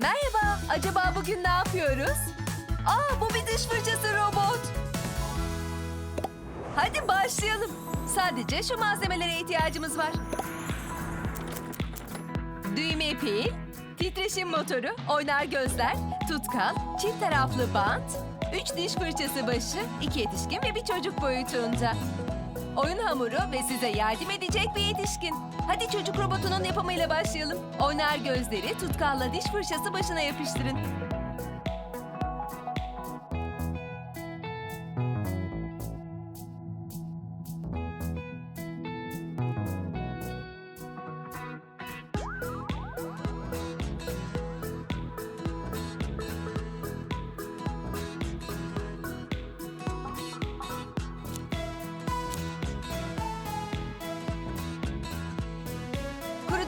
Merhaba, acaba bugün ne yapıyoruz? Aa, bu bir diş fırçası robot. Hadi başlayalım. Sadece şu malzemelere ihtiyacımız var. Düğme pil, titreşim motoru, oynar gözler, tutkal, çift taraflı bant, üç diş fırçası başı, iki yetişkin ve bir çocuk boyutunda. Oyun hamuru ve size yardım edecek bir yetişkin. Hadi çocuk robotunun yapımıyla başlayalım. Oynar gözleri tutkalla diş fırçası başına yapıştırın.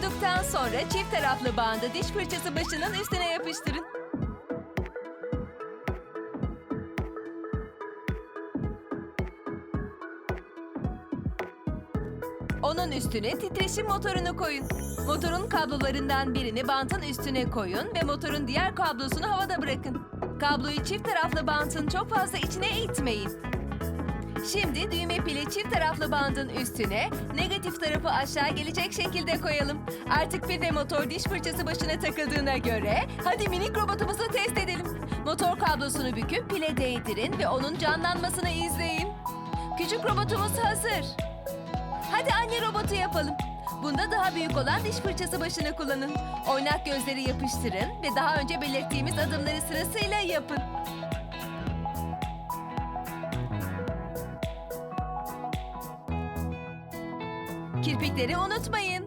Kuruduktan sonra çift taraflı bandı diş fırçası başının üstüne yapıştırın. Onun üstüne titreşim motorunu koyun. Motorun kablolarından birini bantın üstüne koyun ve motorun diğer kablosunu havada bırakın. Kabloyu çift taraflı bantın çok fazla içine itmeyin. Şimdi düğme pili çift taraflı bandın üstüne negatif tarafı aşağı gelecek şekilde koyalım. Artık pil ve motor diş fırçası başına takıldığına göre hadi minik robotumuzu test edelim. Motor kablosunu büküp pile değdirin ve onun canlanmasını izleyin. Küçük robotumuz hazır. Hadi anne robotu yapalım. Bunda daha büyük olan diş fırçası başını kullanın. Oynak gözleri yapıştırın ve daha önce belirttiğimiz adımları sırasıyla yapın. Kirpikleri unutmayın.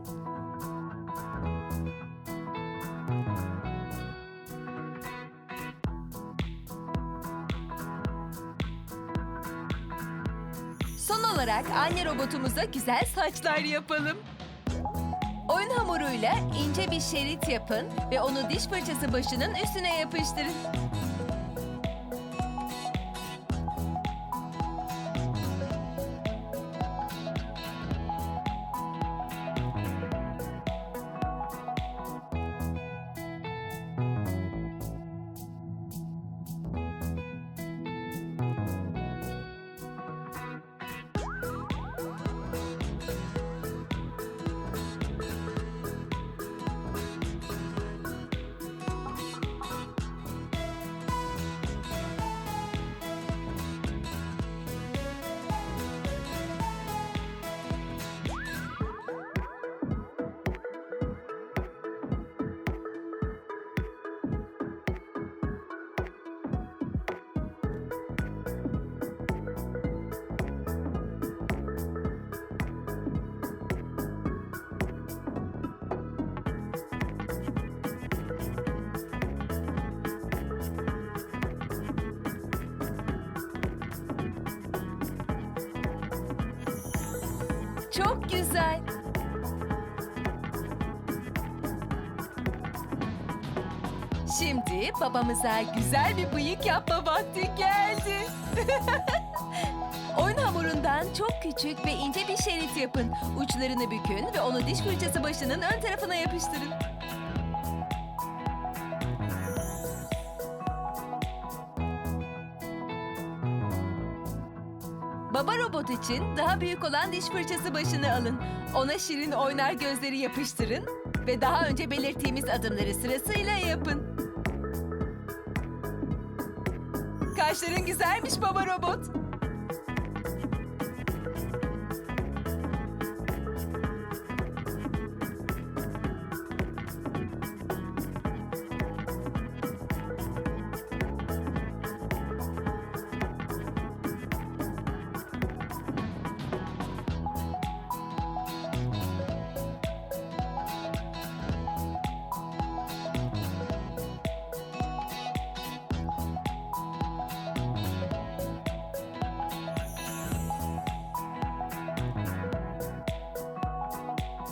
Son olarak anne robotumuza güzel saçlar yapalım. Oyun hamuruyla ince bir şerit yapın ve onu diş fırçası başının üstüne yapıştırın. Çok güzel. Şimdi babamıza güzel bir bıyık yapma vakti geldi. Oyun hamurundan çok küçük ve ince bir şerit yapın. Uçlarını bükün ve onu diş fırçası başının ön tarafına yapıştırın. Baba robot için daha büyük olan diş fırçası başını alın. Ona şirin oynar gözleri yapıştırın ve daha önce belirttiğimiz adımları sırasıyla yapın. Kaşların güzelmiş baba robot.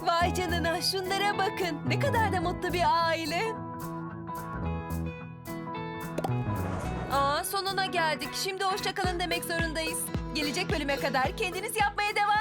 Vay canına şunlara bakın. Ne kadar da mutlu bir aile. Aa sonuna geldik. Şimdi hoşçakalın demek zorundayız. Gelecek bölüme kadar kendiniz yapmaya devam